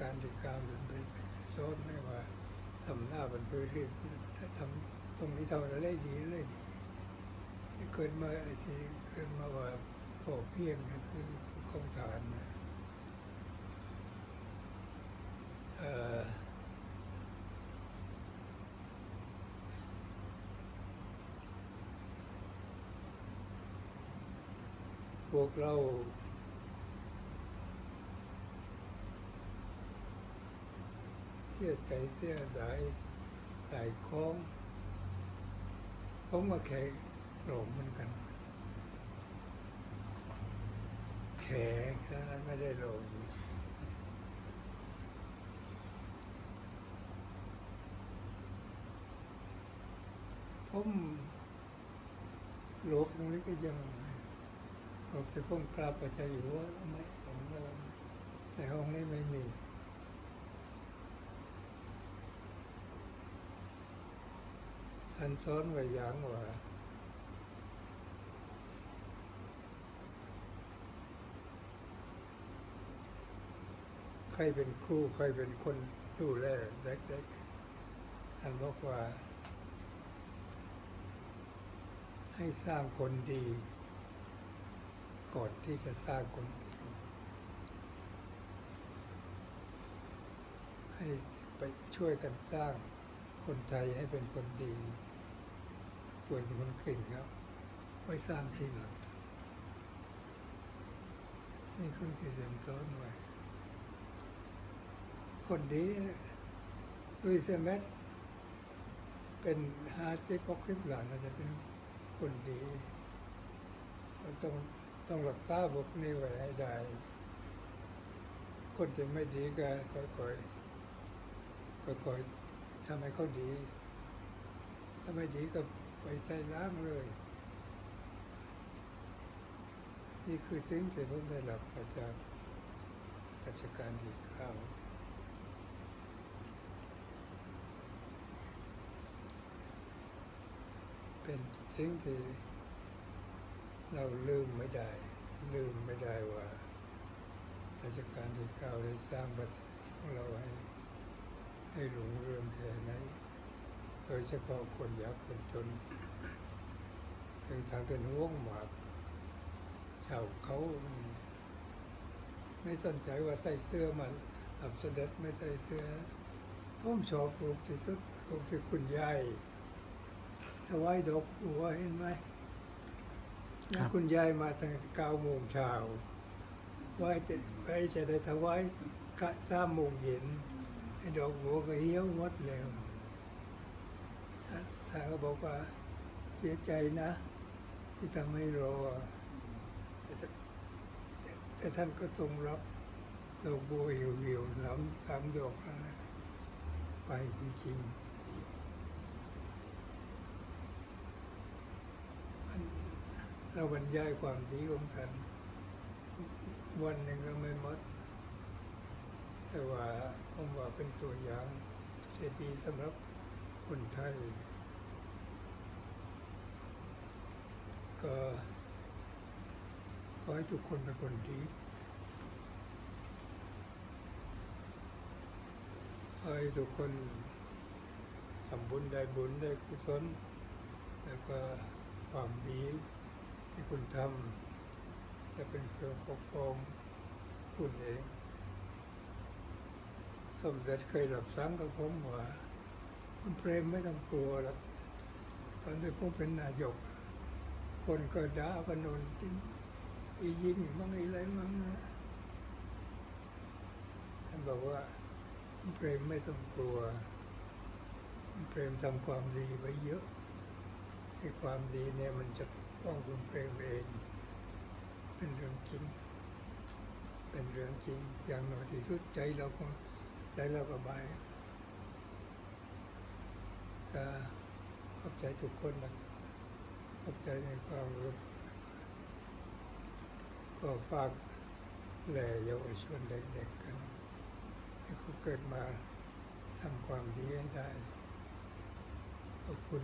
การที่กล่าวจนไปสอนให้ว่าทำหน้ามันเพื่อเรียนถ้าทำตรงนี้ทำอะไรได้ดีเลยดีที่เกิดมาไอ้ที่เกิดมาว่าพอเพียงนั่นคือของฐานนะเอ่อพวกเรา เสียใจเสียดายหลายคล้องผมมาแขกโกรธเหมือนกัน แขกนั้นไม่ได้ลงผมโลกตรงนี้ก็ยังหลบแต่ผมกราบพระเจ้าอยู่หัวไม่ผมก็ในห้องนี้ไม่มี ท่านสอนไว้ย่างว่าใครเป็นครูใครเป็นคนดูแลเด็กๆท่านบอกว่า ให้สร้างคนดี ก่อนที่จะสร้างคนให้ไปช่วยกันสร้างคนไทยให้เป็นคนดี ส่วนคนเก่งแล้วไว้สร้างที่หลังนี่คือที่เรียนสอนไว้คนดีลุยเซเมตเป็นห้าสิบหกสิบหลานอาจจะเป็นคนดีเราต้องต้องรักษาบกนี้ไว้ให้ได้ คนที่ไม่ดีก็ค่อยๆค่อยๆทำให้เขาดี ถ้าไม่ดีก็ ไปใจล้างเลย นี่คือสิ่งที่ผมได้รับมาจากราชการที่เก้าเป็นสิ่งที่เราลืมไม่ได้ ลืมไม่ได้ว่า ราชการที่เก้าได้สร้างประเทศของเราให้ให้หลงเรื่องแค่ไหน ดยเฉพาะคนยากคนจนถึงทางเป็นห่วงหมากชาวเขาไม่สนใจว่าใส่เสื้อมันอับเสด็จไม่ใส่เสื้อผมชอบรูปที่สุดรูปที่คุณยายถวายดอกบัวเห็นไหมแล้วคุณยายมาตั้งเก้าโมงเช้าไว้จะไว้จะได้ถวายกะสามโมงเย็นไอ้ดอกบัวก็เหี่ยวหมดแล้ว ท่านก็บอกว่าเสียใจนะ ที่ทำให้รอแต่แต่แต่ท่านก็ทรงรับดอกบัวเหี่ยวๆสามสามดอกแล้วนะไปจริงๆเราบรรยายความดีของท่านวันหนึ่งก็ไม่หมด แต่ว่าผมว่าเป็นตัวอย่างที่ดีสำหรับ คนไทย ก็ขอให้ทุกคนเป็นคนดีขอให้ทุกคนทำบุญได้บุญได้กุศลแล้วก็ความดีที่คุณทำจะเป็นเครื่องปกป้องคุณเอง สมเด็จเคยรับสั่งกับผมว่า คุณเปรมไม่ต้องกลัวหรอกตอนที่ผมเป็นนายก คนก็ด่าพนนทินอียิงมั่งอีอะไรมั่งนะท่านบอกว่าคุณเปรมไม่ต้องกลัว คุณเปรมทำความดีไว้เยอะไอ้ความดีเนี่ยมันจะปกป้องคุณเปรมเอง เป็นเรื่องจริง เป็นเรื่องจริง อย่างน้อยที่สุดใจเราก็ใจเราก็บายก็ ขอบใจทุกคนนะขอบใจในความรู้ก็ฝากแหล่เยาวชนเด็กๆกัน ให้เขาเกิดมาทำความดีให้ได้ขอบคุณ